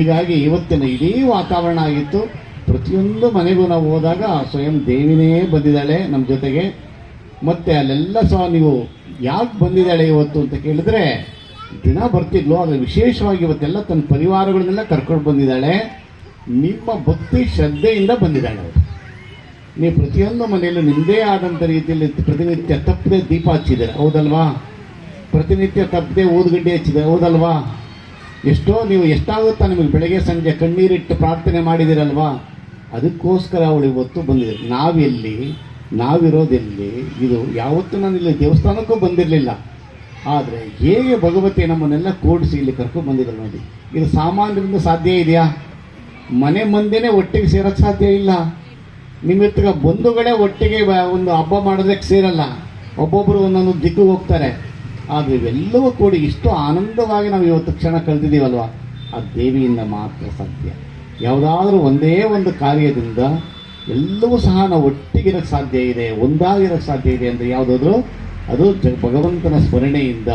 ಹೀಗಾಗಿ ಇವತ್ತಿನ ಇಡೀ ವಾತಾವರಣ ಆಗಿತ್ತು. ಪ್ರತಿಯೊಂದು ಮನೆಗೂ ನಾವು ಹೋದಾಗ ಸ್ವಯಂ ದೇವಿನೇ ಬಂದಿದ್ದಾಳೆ ನಮ್ಮ ಜೊತೆಗೆ. ಮತ್ತೆ ಅಲ್ಲೆಲ್ಲ ಸಹ ನೀವು ಯಾಕೆ ಬಂದಿದ್ದಾಳೆ ಇವತ್ತು ಅಂತ ಕೇಳಿದ್ರೆ, ದಿನ ಬರ್ತಿದ್ಲು, ಆದರೆ ವಿಶೇಷವಾಗಿ ಇವತ್ತೆಲ್ಲ ತನ್ನ ಪರಿವಾರಗಳನ್ನೆಲ್ಲ ಕರ್ಕೊಂಡು ಬಂದಿದ್ದಾಳೆ. ನಿಮ್ಮ ಭಕ್ತಿ ಶ್ರದ್ಧೆಯಿಂದ ಬಂದಿದ್ದಾಳೆ ಅವಳು. ನೀವು ಪ್ರತಿಯೊಂದು ಮನೆಯಲ್ಲೂ ನಿಮ್ಮದೇ ಆದಂಥ ರೀತಿಯಲ್ಲಿ ಪ್ರತಿನಿತ್ಯ ತಪ್ಪದೆ ದೀಪ ಹಚ್ಚಿದ್ದಾರೆ. ಹೌದಲ್ವಾ? ಪ್ರತಿನಿತ್ಯ ತಪ್ಪದೆ ಊದುಗಡ್ಡೆ ಹಚ್ಚಿದ್ದಾರೆ. ಹೌದಲ್ವಾ? ಎಷ್ಟೋ ನೀವು ಎಷ್ಟಾಗುತ್ತಾ ನಿಮಗೆ ಬೆಳಗ್ಗೆ, ಸಂಜೆ ಕಣ್ಣೀರಿಟ್ಟು ಪ್ರಾರ್ಥನೆ ಮಾಡಿದಿರಲ್ವಾ? ಅದಕ್ಕೋಸ್ಕರ ಅವಳು ಇವತ್ತು ಬಂದಿದೆ. ನಾವೆಲ್ಲಿ, ನಾವಿರೋದೆಲ್ಲಿ, ಇದು ಯಾವತ್ತೂ ನಾನು ಇಲ್ಲಿ ದೇವಸ್ಥಾನಕ್ಕೂ ಬಂದಿರಲಿಲ್ಲ. ಆದರೆ ಹೇಗೆ ಭಗವತಿ ನಮ್ಮನ್ನೆಲ್ಲ ಕೂಡಿಸಿ ಇಲ್ಲಿ ಕರ್ಕೊಂಡು ಬಂದಿದ್ದಾರೆ ನೋಡಿ. ಇದು ಸಾಮಾನ್ಯರಿಂದ ಸಾಧ್ಯ ಇದೆಯಾ? ಮನೆ ಮಂದಿನೇ ಒಟ್ಟಿಗೆ ಸೇರೋಕ್ಕೆ ಸಾಧ್ಯ ಇಲ್ಲ. ನಿಮ್ಮಿತ್ತಗ ಬಂಧುಗಳೇ ಒಟ್ಟಿಗೆ ಒಂದು ಹಬ್ಬ ಮಾಡೋದಕ್ಕೆ ಸೇರಲ್ಲ. ಒಬ್ಬೊಬ್ಬರು ಒಂದೊಂದು ದಿಕ್ಕಿಗೆ ಹೋಗ್ತಾರೆ. ಆದರೆ ಇವೆಲ್ಲವೂ ಕೂಡಿ ಇಷ್ಟು ಆನಂದವಾಗಿ ನಾವು ಇವತ್ತು ಕ್ಷಣ ಕಳೆದಿದ್ದೀವಲ್ವ? ಆ ದೇವಿಯಿಂದ ಮಾತ್ರ ಸಾಧ್ಯ. ಯಾವುದಾದ್ರೂ ಒಂದೇ ಒಂದು ಕಾರ್ಯದಿಂದ ಎಲ್ಲವೂ ಸಹ ನಾವು ಒಟ್ಟಿಗಿರಕ್ಕೆ ಸಾಧ್ಯ ಇದೆ ಒಂದಾಗಿರಕ್ಕೆ ಸಾಧ್ಯ ಇದೆ ಅಂದರೆ ಯಾವುದಾದ್ರೂ, ಅದು ಭಗವಂತನ ಸ್ಮರಣೆಯಿಂದ